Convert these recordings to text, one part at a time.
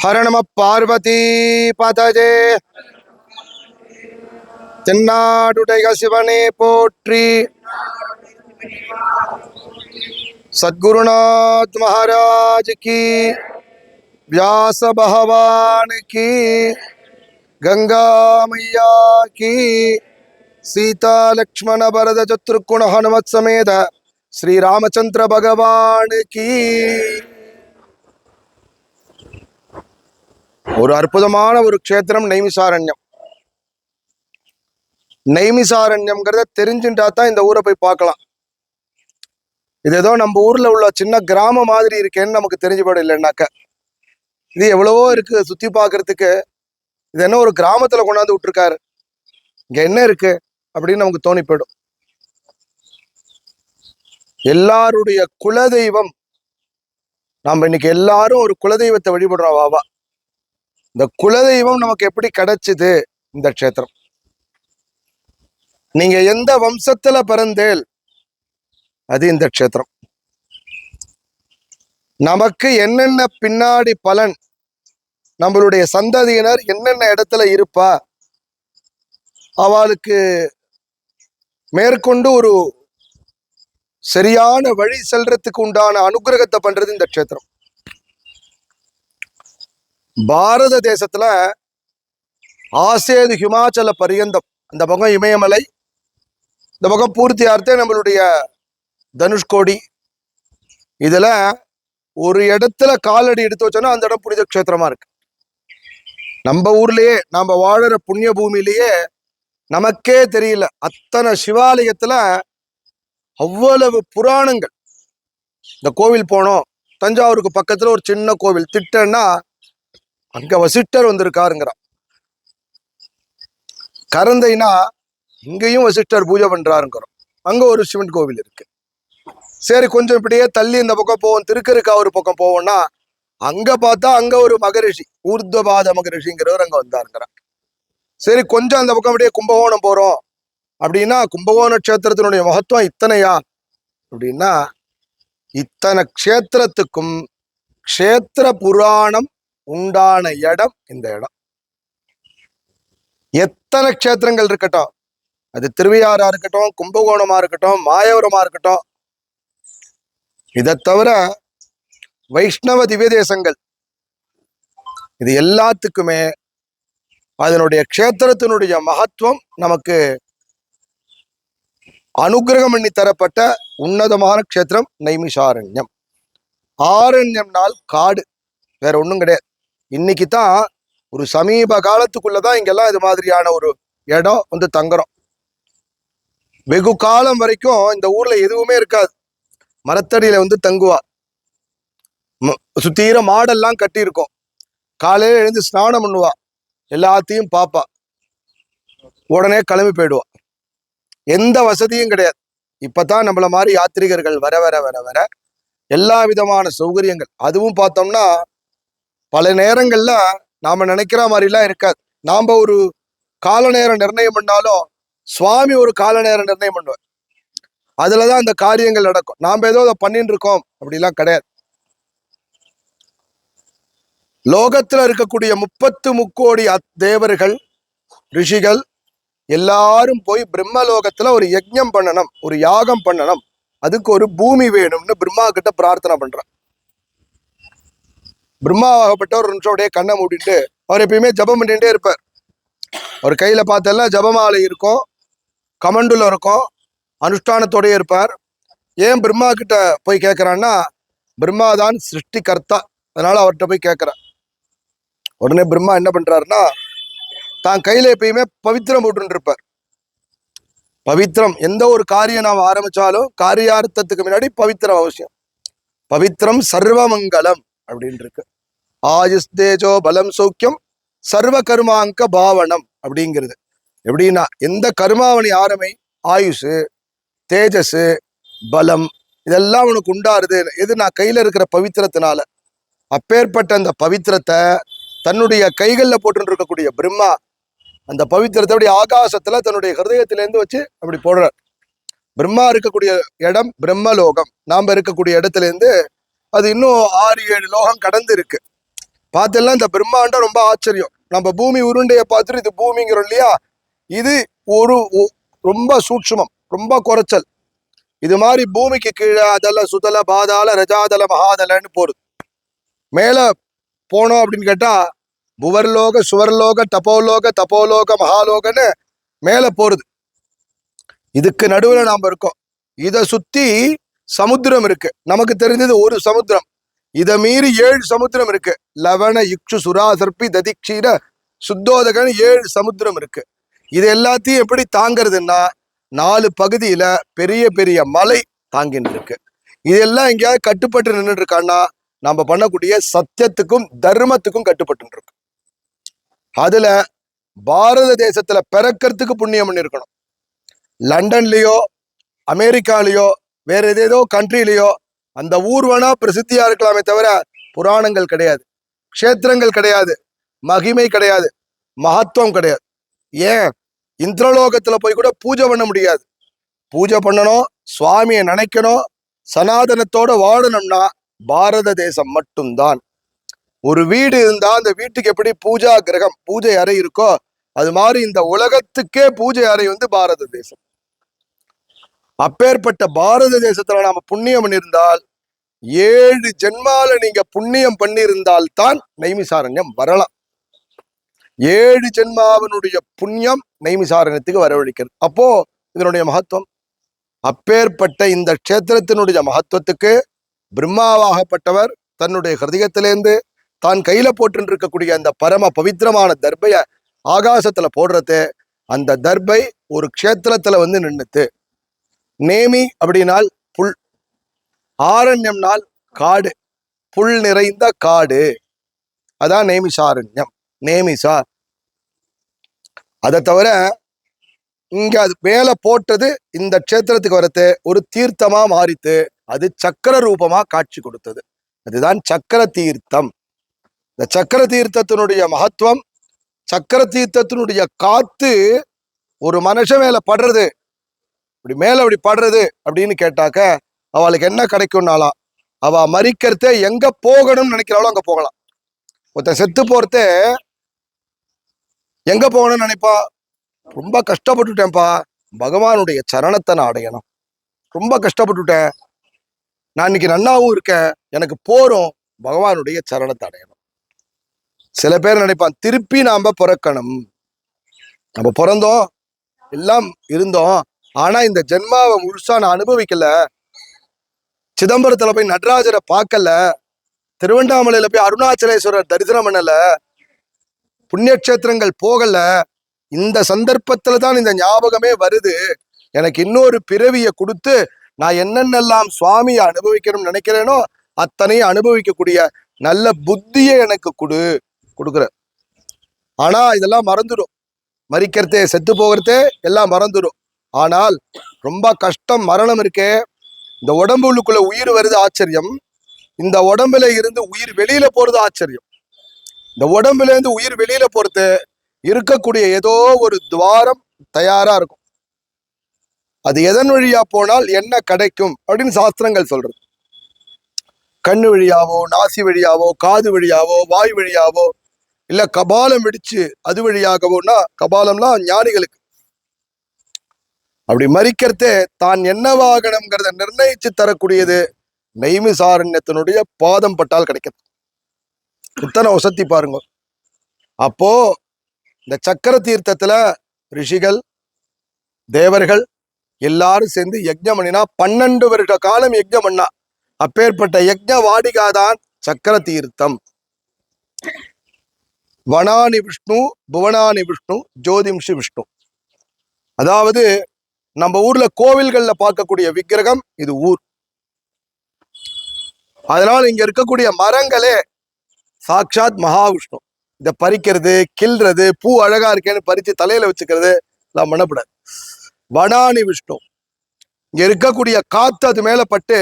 ஹர நம பார்வதி பதஜே தென்னாடுடைய சிவனே போற்றி சத்குருநாத் மகாராஜ் கி व्यास भगवान की गंगा मैया की सीता लक्ष्मण भरत चतुर्गुण हनुमत समेत श्री रामचंद्र भगवान की ஒரு அற்புதமான ஒரு க்ஷேத்திரம் நைமிசாரண்யம். நைமிசாரண்யம்ங்கிறத தெரிஞ்சுட்டா தான் இந்த ஊரை போய் பார்க்கலாம். இது ஏதோ நம்ம ஊர்ல உள்ள சின்ன கிராமம் மாதிரி இருக்கேன்னு நமக்கு தெரிஞ்சு போயிடும் இல்லைன்னாக்க. இது எவ்வளவோ இருக்கு சுத்தி பார்க்கறதுக்கு. இது என்ன ஒரு கிராமத்துல கொண்டாந்து விட்டுருக்காரு. இங்க என்ன இருக்கு அப்படின்னு நமக்கு தோணி போயிடும். எல்லாருடைய குலதெய்வம். நாம் இன்னைக்கு எல்லாரும் ஒரு குலதெய்வத்தை வழிபடுறோம் வாவா இந்த குலதெய்வம் நமக்கு எப்படி கிடைச்சது இந்த க்ஷேத்திரம்? நீங்க எந்த வம்சத்துல பிறந்தேல் அது இந்த க்ஷேத்திரம். நமக்கு என்னென்ன பின்னாடி பலன் நம்மளுடைய சந்ததியினர் என்னென்ன இடத்துல இருப்பா அவளுக்கு மேற்கொண்டு ஒரு சரியான வழி செல்றதுக்கு உண்டான அனுகிரகத்தை பண்றது இந்த க்ஷேத்திரம். பாரத தேசத்துல ஆசேது ஹிமாச்சல பரியந்தம். இந்த பக்கம் இமயமலை இந்த பக்கம் பூர்த்தி நம்மளுடைய தனுஷ்கோடி இதுல ஒரு இடத்துல காலடி எடுத்து வச்சோன்னா அந்த இடம் புனித க்ஷேத்திரமா இருக்கு. நம்ம ஊர்லயே நம்ம வாழற புண்ணிய பூமியிலேயே நமக்கே தெரியல. அத்தனை சிவாலயத்துல அவ்வளவு புராணங்கள். இந்த கோவில் போனோம். தஞ்சாவூருக்கு பக்கத்துல ஒரு சின்ன கோவில். திட்டன்னா அங்க வசிஷ்டர் வந்திருக்காருங்கிறான். கரந்தைனா இங்கேயும் வசிஷ்டர் பூஜை பண்றாருங்கிறோம். அங்க ஒரு சிவன் கோவில் இருக்கு. சரி கொஞ்சம் இப்படியே தள்ளி இந்த பக்கம் போவோம். திருக்கருக்காவூர் பக்கம் போவோம்னா அங்க பார்த்தா அங்க ஒரு மகரிஷி ஊர்துவாத மகரிஷிங்கிறவர் அங்க வந்தாருங்கிறார் சரி கொஞ்சம் அந்த பக்கம் அப்படியே கும்பகோணம் போறோம். அப்படின்னா கும்பகோண க்ஷேத்திரத்தினுடைய மகத்துவம் இத்தனையா? அப்படின்னா இத்தனை க்ஷேத்திரத்துக்கும் க்ஷேத்திர புராணம் உண்டான இடம் இந்த இடம். எத்தனை க்ஷேத்திரங்கள் இருக்கட்டும். அது திருவையாறா இருக்கட்டும் கும்பகோணமா இருக்கட்டும் மாயவரமா இருக்கட்டும். இதை தவிர வைஷ்ணவ திவ்ய தேசங்கள் இது எல்லாத்துக்குமே அதனுடைய க்ஷேத்திரத்தினுடைய மகத்துவம் நமக்கு அனுகிரகம் பண்ணி தரப்பட்ட உன்னதமான க்ஷேத்திரம் நைமிஷாரண்யம். ஆரண்யம்னால் காடு. வேற ஒன்றும் கிடையாது. இன்னைக்கு தான் ஒரு சமீப காலத்துக்குள்ளதான் இங்கெல்லாம் இது மாதிரியான ஒரு இடம் வந்து தங்குறோம். வெகு காலம் வரைக்கும் இந்த ஊர்ல எதுவுமே இருக்காது. மரத்தடியில வந்து தங்குவா. சுத்தீர மாடெல்லாம் கட்டியிருக்கும். காலையில எழுந்து ஸ்நானம் பண்ணுவா. எல்லாத்தையும் பாப்பா. உடனே கிளம்பி போயிடுவா. எந்த வசதியும் கிடையாது. இப்பதான் நம்மள மாதிரி யாத்திரிகர்கள் வர வர வர வர எல்லா விதமான சௌகரியங்கள். அதுவும் பார்த்தோம்னா பல நேரங்கள்ல நாம நினைக்கிற மாதிரிலாம் இருக்காது. நாம ஒரு கால நேரம் நிர்ணயம் பண்ணாலும் சுவாமி ஒரு கால நேரம் நிர்ணயம் பண்ணுவார். அதுலதான் அந்த காரியங்கள் நடக்கும். நாம ஏதோ அதை பண்ணிட்டு இருக்கோம். அப்படிலாம் கிடையாது. லோகத்துல இருக்கக்கூடிய முப்பத்து முக்கோடி தேவர்கள் ரிஷிகள் எல்லாரும் போய் பிரம்மலோகத்துல ஒரு யஜ்ஞம் பண்ணணும் ஒரு யாகம் பண்ணணும். அதுக்கு ஒரு பூமி வேணும்னு பிரம்மா கிட்ட பிரார்த்தனை பண்றான். பிரம்மாவாகப்பட்டவர் ஒரு நிமிஷம் அப்படியே கண்ணை மூடிட்டு அவர் எப்பயுமே ஜபம் பண்ணிகிட்டே இருப்பார். அவர் கையில பார்த்தெல்லாம் ஜபமாலை இருக்கும் கமண்டுல இருக்கும் அனுஷ்டானத்தோடயே இருப்பார். ஏன் பிரம்மா கிட்ட போய் கேட்குறான்னா பிரம்மா தான் சிருஷ்டி கர்த்தா அதனால அவர்கிட்ட போய் கேட்குறேன் உடனே பிரம்மா என்ன பண்றாருன்னா தான் கையில எப்பயுமே பவித்திரம் போட்டுன்னு இருப்பார். பவித்திரம் எந்த ஒரு காரியம் நாம் ஆரம்பிச்சாலும் காரியார்த்தத்துக்கு முன்னாடி பவித்திரம் அவசியம். பவித்திரம் சர்வமங்கலம் அப்படின்னு இருக்கு. ஆயுஸ்தேஜோ பலம் சௌக்கியம் சர்வ கர்மாங்க பாவனம் அப்படிங்கிறது. எப்படின்னா எந்த கர்மாவணி ஆரம்பி ஆயுஷு தேஜஸ் பலம் இதெல்லாம் உனக்கு உண்டாருது. எது நான் கையில் இருக்கிற பவித்திரத்தினால? அப்பேற்பட்ட அந்த பவித்திரத்தை தன்னுடைய கைகளில் போட்டு இருக்கக்கூடிய பிரம்மா அந்த பவித்திரத்தை அப்படி ஆகாசத்தில் தன்னுடைய ஹிருதயத்திலேருந்து வச்சு அப்படி போடுறார். பிரம்மா இருக்கக்கூடிய இடம் பிரம்மலோகம். நாம் இருக்கக்கூடிய இடத்துலேருந்து அது இன்னும் ஆறு ஏழு லோகம் கடந்து இருக்குது பார்த்தெல்லாம் இந்த பிரம்மாண்டம் ரொம்ப ஆச்சரியம். நம்ம பூமி உருண்டையை பார்த்துட்டு இது பூமிங்கிறோம் இல்லையா? இது ஒரு ஒ- ரொம்ப சூட்சுமம் ரொம்ப குறைச்சல். இது மாதிரி பூமிக்கு கீழே அதல சுதல பாதாள ரஜாதல மகாதலன்னு போடுது மேலே போனோம் அப்படின்னு கேட்டால் புவர்லோக சுவர்லோக தபோலோக தபோலோக மகாலோகன்னு மேலே போறது. இதுக்கு நடுவுல நாம இருக்கோம். இதை சுத்தி சமுத்திரம் இருக்கு. நமக்கு தெரிஞ்சது ஒரு சமுத்திரம். இதை மீறி ஏழு சமுத்திரம் இருக்கு. லவண யுக்ஷு சுரா சர்ப்பி ததிக்ஷீர சுத்தோதகன் ஏழு சமுத்திரம் இருக்கு. இது எல்லாத்தையும் எப்படி தாங்கிறதுன்னா நாலு பகுதியில பெரிய பெரிய மலை தாங்கின்னு இருக்கு இதெல்லாம் எங்கேயாவது கட்டுப்பட்டு நின்றுட்டு இருக்கான்னா நம்ம பண்ணக்கூடிய சத்தியத்துக்கும் தர்மத்துக்கும் கட்டுப்பட்டு இருக்கு அதுல பாரத தேசத்துல பிறக்கிறதுக்கு புண்ணியம் பண்ணிருக்கணும். லண்டன்லயோ அமெரிக்காலயோ வேற ஏதேதோ கண்ட்ரிலேயோ அந்த ஊர்வனா பிரசித்தியா இருக்கலாமே தவிர புராணங்கள் கிடையாது க்ஷேத்திரங்கள் கிடையாது மகிமை கிடையாது மகத்துவம் கிடையாது. ஏன்? இந்திரலோகத்துல போய் கூட பூஜை பண்ண முடியாது. பூஜை பண்ணணும் சுவாமியை நினைக்கணும் சனாதனத்தோட வாழணும்னா பாரத தேசம் மட்டும்தான். ஒரு வீடு இருந்தா அந்த வீட்டுக்கு எப்படி பூஜா கிரகம் பூஜை அறை இருக்கோ அது மாதிரி இந்த உலகத்துக்கே பூஜை அறை வந்து பாரத தேசம். அப்பேற்பட்ட பாரத தேசத்துல நாம புண்ணியம் பண்ணியிருந்தால் ஏழு ஜென்மால நீங்க புண்ணியம் பண்ணியிருந்தால் தான் நைமிசாரண்யம் வரலாம். ஏழு ஜென்மாவனுடைய புண்ணியம் நைமிசாரண்யத்துக்கு வரவழைக்கிறது. அப்போ இதனுடைய மகத்துவம்? அப்பேற்பட்ட இந்த க்ஷேத்திரத்தினுடைய மகத்துவத்துக்கு பிரம்மாவாகப்பட்டவர் தன்னுடைய ஹிருதயத்திலேருந்து தான் கையில போட்டு இருக்கக்கூடிய அந்த பரம பவித்திரமான தர்பைய ஆகாசத்துல போடுறது அந்த தர்பை ஒரு க்ஷேத்திரத்துல வந்து நின்னுத்து நேமி அப்படின்னால் புல். ஆரண்யம்னால் காடு. புல் நிறைந்த காடு. அதான் நேமிசாரண்யம் நேமிசா அதை தவிர இங்க அது மேல போட்டது இந்த க்ஷேத்திரத்துக்கு வரத்து ஒரு தீர்த்தமா மாறித்து அது சக்கர ரூபமா காட்சி கொடுத்தது. அதுதான் சக்கர தீர்த்தம். இந்த சக்கர தீர்த்தத்தினுடைய மகத்துவம் சக்கர தீர்த்தத்தினுடைய காத்து ஒரு மனுஷன் மேல படுறது. இப்படி மேல அப்படி படுறது அப்படின்னு கேட்டாக்க அவளுக்கு என்ன கிடைக்கும்னாலாம் அவ மறிக்கிறதே எங்க போகணும்னு நினைக்கிறாளோ அங்க போகலாம். ஒருத்தன் செத்து போறதே எங்க போகணும்னு நினைப்பா? ரொம்ப கஷ்டப்பட்டுட்டேன்ப்பா. பகவானுடைய சரணத்தை நான் அடையணும். ரொம்ப கஷ்டப்பட்டுட்டேன். நான் இன்னைக்கு நன்னாவும் இருக்கேன். எனக்கு போறோம். பகவானுடைய சரணத்தை அடையணும். சில பேர் நினைப்பான் திருப்பி நாம பிறக்கணும். நம்ம பிறந்தோம் எல்லாம் இருந்தோம். ஆனா இந்த ஜென்மாவை முழுசா நான் அனுபவிக்கல. சிதம்பரத்துல போய் நடராஜரை பார்க்கல. திருவண்ணாமலையில போய் அருணாச்சலேஸ்வரர் தரிசனம் பண்ணல. புண்ணியக்ஷேத்திரங்கள் போகல. இந்த சந்தர்ப்பத்துல தான் இந்த ஞாபகமே வருது. எனக்கு இன்னொரு பிறவியை கொடுத்து நான் என்னென்னலாம் சுவாமியை அனுபவிக்கணும்னு நினைக்கிறேனோ அத்தனையும் அனுபவிக்கக்கூடிய நல்ல புத்தியை எனக்கு கொடு கொடுக்குற. ஆனா இதெல்லாம் மறந்துடும். மறிக்கிறதே செத்து போகிறதே எல்லாம் மறந்துடும். ஆனால் ரொம்ப கஷ்டம் மரணம் இருக்கே. இந்த உடம்புக்குள்ள உயிர் வருது ஆச்சரியம். இந்த உடம்புல இருந்து உயிர் வெளியில போறது ஆச்சரியம். இந்த உடம்புல இருந்து உயிர் வெளியில போறது இருக்கக்கூடிய ஏதோ ஒரு துவாரம் தயாரா இருக்கும். அது எதன் வழியா போனால் என்ன கிடைக்கும் அப்படின்னு சாஸ்திரங்கள் சொல்றது. கண்ணு வழியாவோ நாசி வழியாவோ காது வழியாவோ வாய் வழியாவோ இல்ல கபாலம் வெடிச்சு அது வழியாகவோன்னா கபாலம்லாம் ஞானிகளுக்கு. அப்படி மறிக்கிறதே தான் என்னவாகணுங்கிறத நிர்ணயிச்சு தரக்கூடியது நெய்மிசாரண்யத்தினுடைய பாதம் பட்டால் கிடைக்கும். இத்தனை வசதி பாருங்க. அப்போ இந்த சக்கர தீர்த்தத்துல ரிஷிகள் தேவர்கள் எல்லாரும் சேர்ந்து யஜ்ஞம் பண்ணினா பன்னெண்டு வருட காலம் யஜ்ஞம் பண்ணா. அப்பேற்பட்ட யஜ்ஞ வாடிகாதான் சக்கர தீர்த்தம். வனானி விஷ்ணு புவனானி விஷ்ணு ஜோதிம்ஷி விஷ்ணு. அதாவது நம்ம ஊர்ல கோவில்கள்ல பார்க்கக்கூடிய விக்கிரகம் இது ஊர். அதனால இங்க இருக்கக்கூடிய மரங்களே சாட்சாத் மகாவிஷ்ணு. இதை பறிக்கிறது கில்றது பூ அழகா இருக்கேன்னு பறித்து தலையில வச்சுக்கிறது எல்லாம் பண்ணக்கூடாது வனானி விஷ்ணு. இங்க இருக்கக்கூடிய காத்து அது மேல பட்டு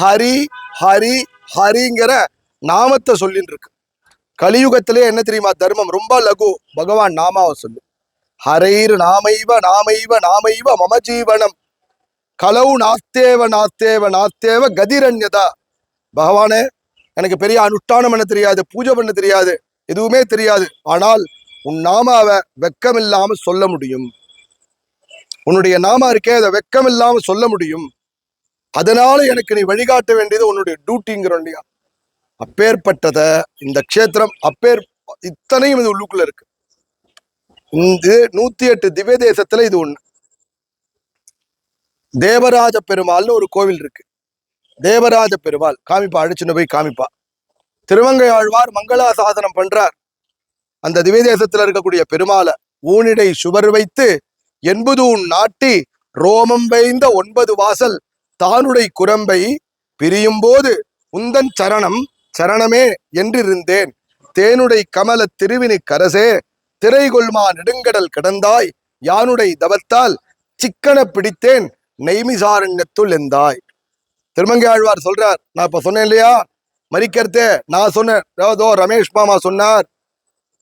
ஹரி ஹரி ஹரிங்கிற நாமத்தை சொல்லின்னு இருக்கு. கலியுகத்திலே என்ன தெரியுமா தர்மம்? ரொம்ப லகு. பகவான் நாமாவை சொல்லு. ஹரைர் நாமைவ நாமைவ நாமைவ மம ஜீவனம். கலவு நாத்தேவ நாத்தேவ நாத்தேவ கதிரண்யதா பகவானே எனக்கு பெரிய அனுஷ்டானம் பண்ண தெரியாது பூஜை பண்ண தெரியாது எதுவுமே தெரியாது. ஆனால் உன் நாமாவை வெக்கமில்லாம சொல்ல முடியும். உன்னுடைய நாமா இருக்கே அதை வெக்கமில்லாம சொல்ல முடியும். அதனால எனக்கு நீ வழிகாட்ட வேண்டியது உன்னுடைய டியூட்டிங்கிறோம் இல்லையா? அப்பேற்பட்டத இந்த க்ஷேத்திரம் அப்பேர் இத்தனையும் இது உள்ளுக்குள்ள இருக்கு. இந்த நூத்தி எட்டு திவ்ய தேசத்துல இது ஒண்ணு. தேவராஜ பெருமாள்னு ஒரு கோவில் இருக்கு. தேவராஜ பெருமாள் காமிப்பா அழிச்சுன்னு போய் காமிப்பா. திருவங்கை ஆழ்வார் மங்களா சாதனம் பண்றார். அந்த திவ்ய தேசத்துல இருக்கக்கூடிய பெருமாளை ஊனிடை சுவர் வைத்து என்பதூன் நாட்டி ரோமம் வைந்த ஒன்பது வாசல் தானுடை குரம்பை பிரியும் போது உந்தன் சரணம் சரணமே என்றிருந்தேன். தேனுடை கமல திருவினி கரசே திரை கொள்மா நெடுங்கடல் கடந்தாய் யானுடை தவத்தால் சிக்கன பிடித்தேன் நெய்மிசாரண்யத்துள் எந்தாய். திருமங்கை ஆழ்வார் சொல்றார் நான் இப்ப சொன்னேன் இல்லையா? மறிக்கிறதே நான் சொன்னேன். ஏதோ ரமேஷ் மாமா சொன்னார்.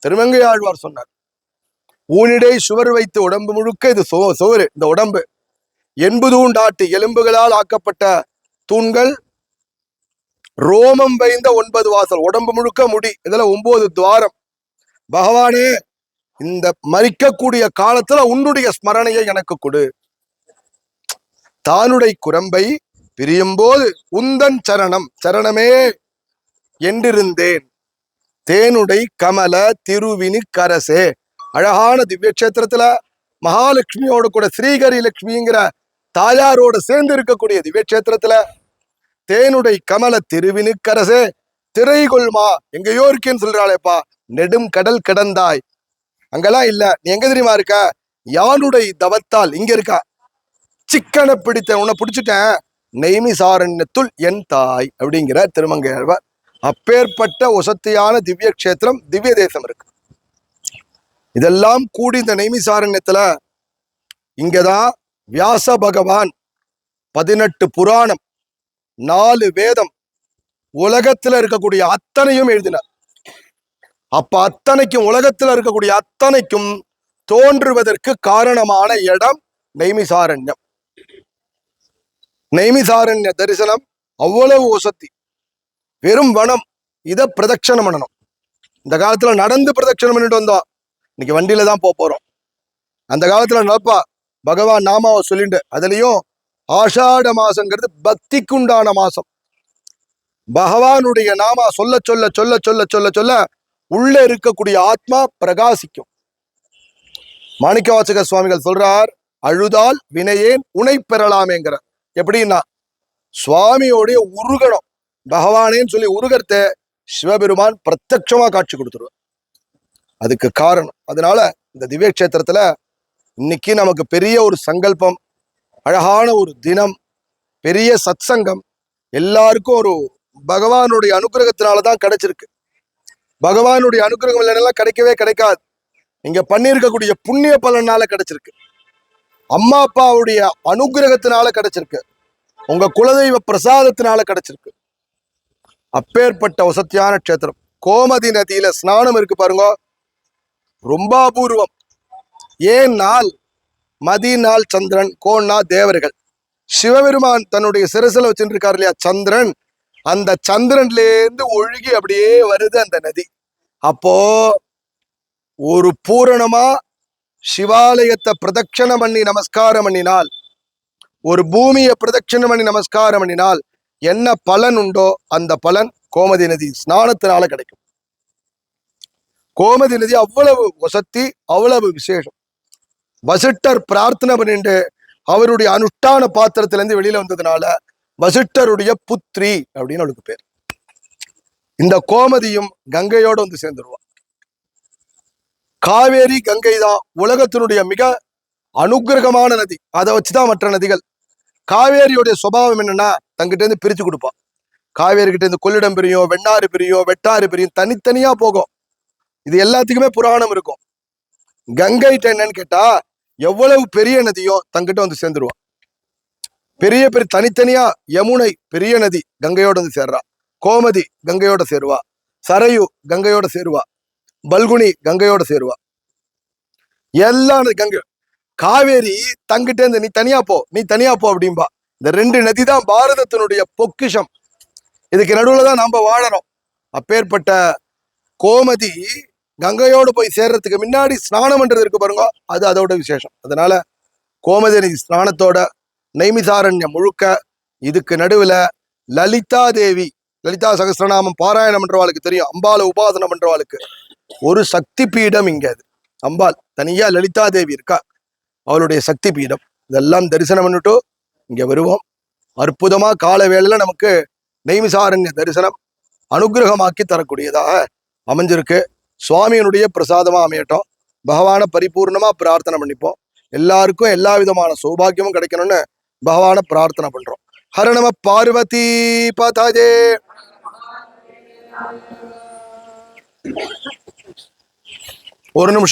திருமங்கை ஆழ்வார் சொன்னார். ஊனிடை சுவர் வைத்து உடம்பு முழுக்க இது சோ சோறு இந்த உடம்பு. எண்பதூண்டாட்டு எலும்புகளால் ஆக்கப்பட்ட தூண்கள். ரோமம் வைந்த ஒன்பது வாசல் உடம்பு முழுக்க முடி இதுல ஒன்பது துவாரம். பகவானே இந்த மறிக்கக்கூடிய காலத்துல உன்னுடைய ஸ்மரணையை எனக்கு கொடு. தானுடை குரம்பை பிரியும்போது உந்தன் சரணம் சரணமே என்றிருந்தேன். தேனுடை கமல திருவினி கரசே. அழகான திவ்யக்ஷேத்திரத்துல மகாலட்சுமியோட கூட ஸ்ரீகரி லட்சுமிங்கிற தாயாரோட சேர்ந்து இருக்கக்கூடிய திவ்யக்ஷேத்திரத்துல தேனுடை கமல திருவினுக்கரசே திரைகொள்மா எங்கேயோ இருக்கேன்னு சொல்றாளேப்பா. நெடும் கடல் கடந்தாய். அங்கெல்லாம் இல்ல. நீ எங்க தெரியுமா இருக்க? யானுடைய தவத்தால் இங்க இருக்கா? சிக்கனை பிடித்த உன்னை பிடிச்சிட்டேன். நெய்மி சாரண்யத்துள் என் தாய் அப்படிங்கிற திருமங்கையாழ்வார். அப்பேற்பட்ட ஒசத்தியான திவ்ய கஷேத்திரம் திவ்ய தேசம் இருக்கு. இதெல்லாம் கூடி இந்த நெய்மிசாரண்யத்துல இங்கதான் வியாச பகவான் பதினெட்டு புராணம் நாலு வேதம் உலகத்துல இருக்கக்கூடிய அத்தனையும் எழுதினார். அப்ப அத்தனைக்கும் உலகத்துல இருக்கக்கூடிய அத்தனைக்கும் தோன்றுவதற்கு காரணமான இடம் நெய்மிசாரண்யம் நெய்மிசாரண்ய தரிசனம் அவ்வளவு ஒசத்தி வெறும் வனம். இத பிரதட்சணம் பண்ணணும். இந்த காலத்துல நடந்து பிரதட்சணம் பண்ணிட்டு வந்தோம் இன்னைக்கு வண்டியில தான் போக போறோம். அந்த காலத்துல நடப்பா பகவான் நாமாவை சொல்லிட்டு அதுலயும் ஆஷாட மாசங்கிறது பக்திக்குண்டான மாசம். பகவானுடைய நாமா சொல்ல சொல்ல சொல்ல சொல்ல சொல்ல சொல்ல உள்ள இருக்கக்கூடிய ஆத்மா பிரகாசிக்கும். மாணிக்கவாசக சுவாமிகள் சொல்றார் அழுதால் வினையேன் உனை பெறலாமேங்கிற. எப்படின்னா சுவாமியோடைய உருகணம். பகவானேன்னு சொல்லி உருகத்த சிவபெருமான் பிரத்யட்சமா காட்சி கொடுத்துருவார். அதுக்கு காரணம். அதனால இந்த திவ்ய கஷேத்திரத்துல இன்னைக்கு நமக்கு பெரிய ஒரு சங்கல்பம் அழகான ஒரு தினம் பெரிய சத்சங்கம் எல்லாருக்கும் ஒரு பகவானுடைய அனுகிரகத்தினால தான் கிடைச்சிருக்கு. பகவானுடைய அனுகிரகம் இல்லைன்னா கிடைக்கவே கிடைக்காது. இங்க பண்ணியிருக்கக்கூடிய புண்ணிய பலனால கிடைச்சிருக்கு. அம்மா அப்பாவுடைய அனுகிரகத்தினால கிடைச்சிருக்கு. உங்க குலதெய்வ பிரசாதத்தினால கிடைச்சிருக்கு. அப்பேற்பட்ட வசத்தியான க்ஷேத்திரம். கோமதி நதியில ஸ்நானம் இருக்கு பாருங்க. ரொம்ப அபூர்வம். ஏன் நாள்? மதி நாள் சந்திரன் கோன்னா தேவர்கள். சிவபெருமான் தன்னுடைய சிரசுல வச்சுருக்காரு இல்லையா? சந்திரன். அந்த சந்திரன்ல இருந்து ஒழுகி அப்படியே வருது அந்த நதி. அப்போ ஒரு பூரணமா சிவாலயத்தை பிரதட்சணம் பண்ணி நமஸ்காரம் பண்ணினால் ஒரு பூமியை பிரதட்சணம் பண்ணி நமஸ்காரம் பண்ணினால் என்ன பலன் உண்டோ அந்த பலன் கோமதி நதி ஸ்நானத்தினால கிடைக்கும். கோமதி நதி அவ்வளவு வசத்தி அவ்வளவு விசேஷம். வசிட்டர் பிரார்த்தனை பண்ணிட்டு அவருடைய அனுஷ்டான பாத்திரத்துல இருந்து வெளியில வந்ததுனால வசிட்டருடைய புத்ரி அப்படின்னு அவளுக்கு பேர். இந்த கோமதியும் கங்கையோட வந்து சேர்ந்துருவா. காவேரி கங்கை தான் உலகத்தினுடைய மிக அனுக்கிரகமான நதி. அதை வச்சுதான் மற்ற நதிகள். காவேரியோடைய சுபாவம் என்னன்னா தங்கிட்ட இருந்து பிரிச்சு கொடுப்பான் காவேரி கிட்ட இருந்து கொள்ளிடம் பிரியும் வெண்ணாறு பிரியும் வெட்டாறு பிரியும் தனித்தனியா போகும். இது எல்லாத்துக்குமே புராணம் இருக்கும். கங்கைட்ட என்னன்னு கேட்டா எவ்வளவு பெரிய நதியோ தங்கிட்ட வந்து சேர்ந்துருவா. பெரிய பெரிய தனித்தனியா யமுனை பெரிய நதி கங்கையோட வந்து சேர்றா. கோமதி கங்கையோட சேருவா. சரையு கங்கையோட சேருவா. பல்குனி கங்கையோட சேருவா. எல்லாம் கங்கை. காவேரி தங்கிட்டே இருந்து நீ தனியா போ நீ தனியா போ அப்படிம்பா. இந்த ரெண்டு நதி தான் பாரதத்தினுடைய பொக்கிஷம். இதுக்கு நடுவில் தான் நம்ம வாழறோம். அப்பேற்பட்ட கோமதி கங்கையோடு போய் சேர்றதுக்கு முன்னாடி ஸ்நானம் பண்ணுறது இருக்கு பாருங்க. அது அதோட விசேஷம். அதனால கோமதி நதி ஸ்நானத்தோட நைமிதாரண்யம் முழுக்க இதுக்கு நடுவில் லலிதா தேவி லலிதா சகசிரநாமம் பாராயணம் பண்றவாளுக்கு தெரியும் அம்பால உபாசனம் பண்றவாளுக்கு ஒரு சக்தி பீடம் இங்க அது. அம்பாள் தனியா லலிதா தேவி இருக்கா? அவளுடைய சக்தி பீடம் இதெல்லாம் தரிசனம் பண்ணிட்டு இங்க வருவோம். அற்புதமா கால வேளையில நமக்கு நெய்மிசாரண்ய தரிசனம் அனுகிரகமாக்கி தரக்கூடியதாக அமைஞ்சிருக்கு. சுவாமியினுடைய பிரசாதமா அமையட்டும். பகவானை பரிபூர்ணமா பிரார்த்தனை பண்ணிப்போம். எல்லாருக்கும் எல்லா விதமான சௌபாகியமும் கிடைக்கணும்னு பகவான பிரார்த்தனை பண்றோம். ஹரணம பார்வதி பதஜே. ஒரு நிமிஷம்.